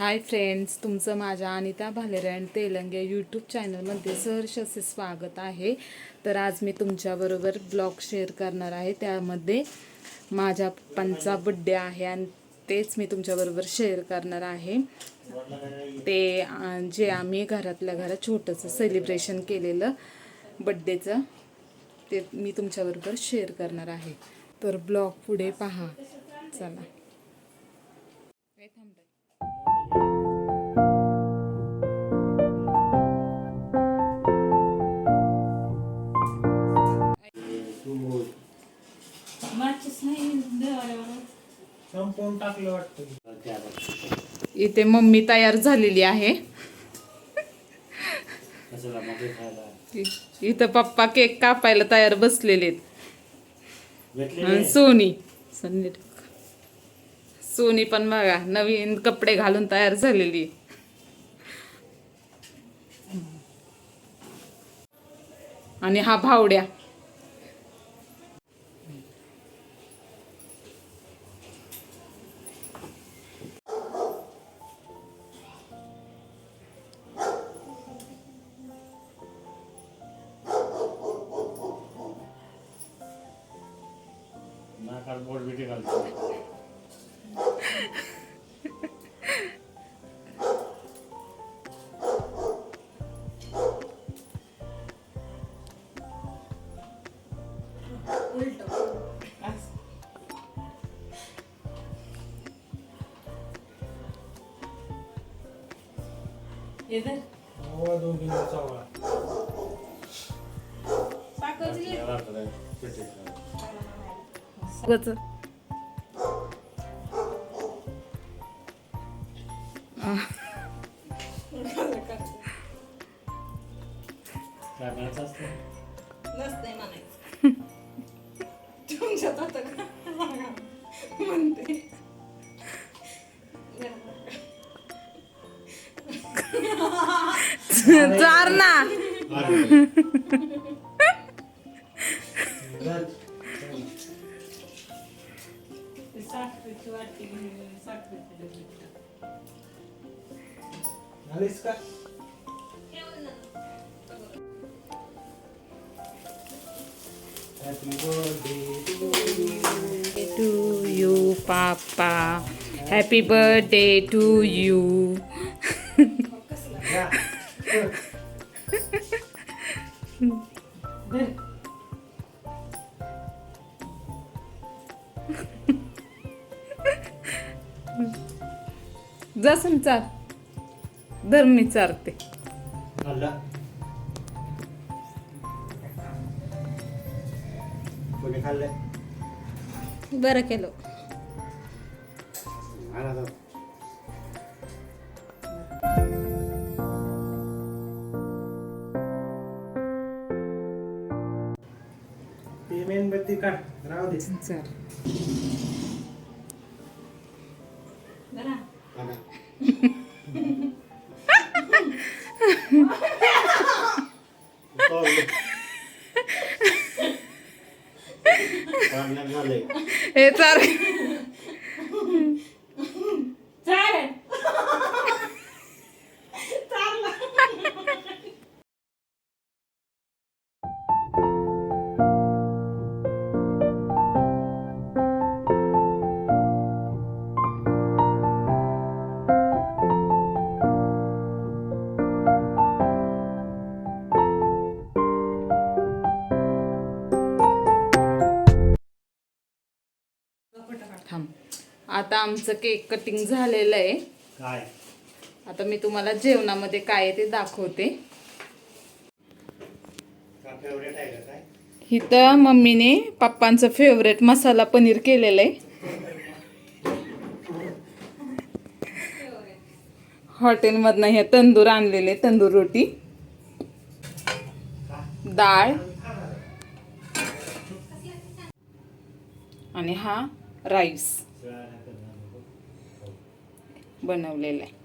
Hi friends तुमचं माझ्या अनिता भालेरायण आणि तेलंगे यूट्यूब चॅनलमध्ये सहर्ष असे स्वागत आहे. तर आज मी तुमच्याबरोबर ब्लॉग शेअर करणार आहे. त्यामध्ये माझ्या पप्पांचा बड्डे आहे आणि तेच मी तुमच्याबरोबर शेअर करणार आहे. ते जे आम्ही घरातल्या घरात छोटंसं सेलिब्रेशन केलेलं बड्डेचं ते मी तुमच्याबरोबर शेअर करणार आहे. तर ब्लॉग पुढे पहा. चला. संपवून टाकलं वाटतं. इथे मम्मी तयार झालेली आहे. इथं पप्पा केक कापायला तयार बसलेले आहेत. आणि सोनी सोनी सोनी पण बघा नवीन कपडे घालून तयार झालेली. आणि हा भावड्या. नाकात बोट बिटी घालतो हो, उगाच. काय म्हणायचं असतं? नसतंय म्हणायचं. तुमच्यात आता का? म्हणते. चार ना. आलीस का Happy birthday to you. to you, Papa. Happy birthday to you. या. जसं चार धर मी चारते. बरं केलं. मेणबत्ती काढ. राहू दे. चार. आणा. आता आमचं केक कटिंग झालेलं आहे. काय? आता मी तुम्हाला जेवणामध्ये काय आहे ते दाखवते. इथं मम्मीने पप्पांचं फेवरेट मसाला पनीर केलेलं आहे. हॉटेलमधनं हे तंदूर आणलेले तंदूर रोटी. डाळ. आणि हा राईस. बनवलेलं आहे.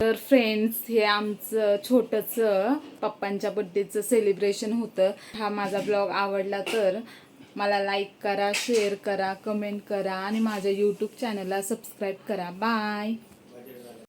तर फ्रेंड्स हे आमचं छोटंसं पप्पांच्या बड्डेचं सेलिब्रेशन होतं. हा माझा ब्लॉग आवडला तर मला लाईक करा शेअर करा कमेंट करा आणि माझ्या यूट्यूब चॅनलला सबस्क्राईब करा. बाय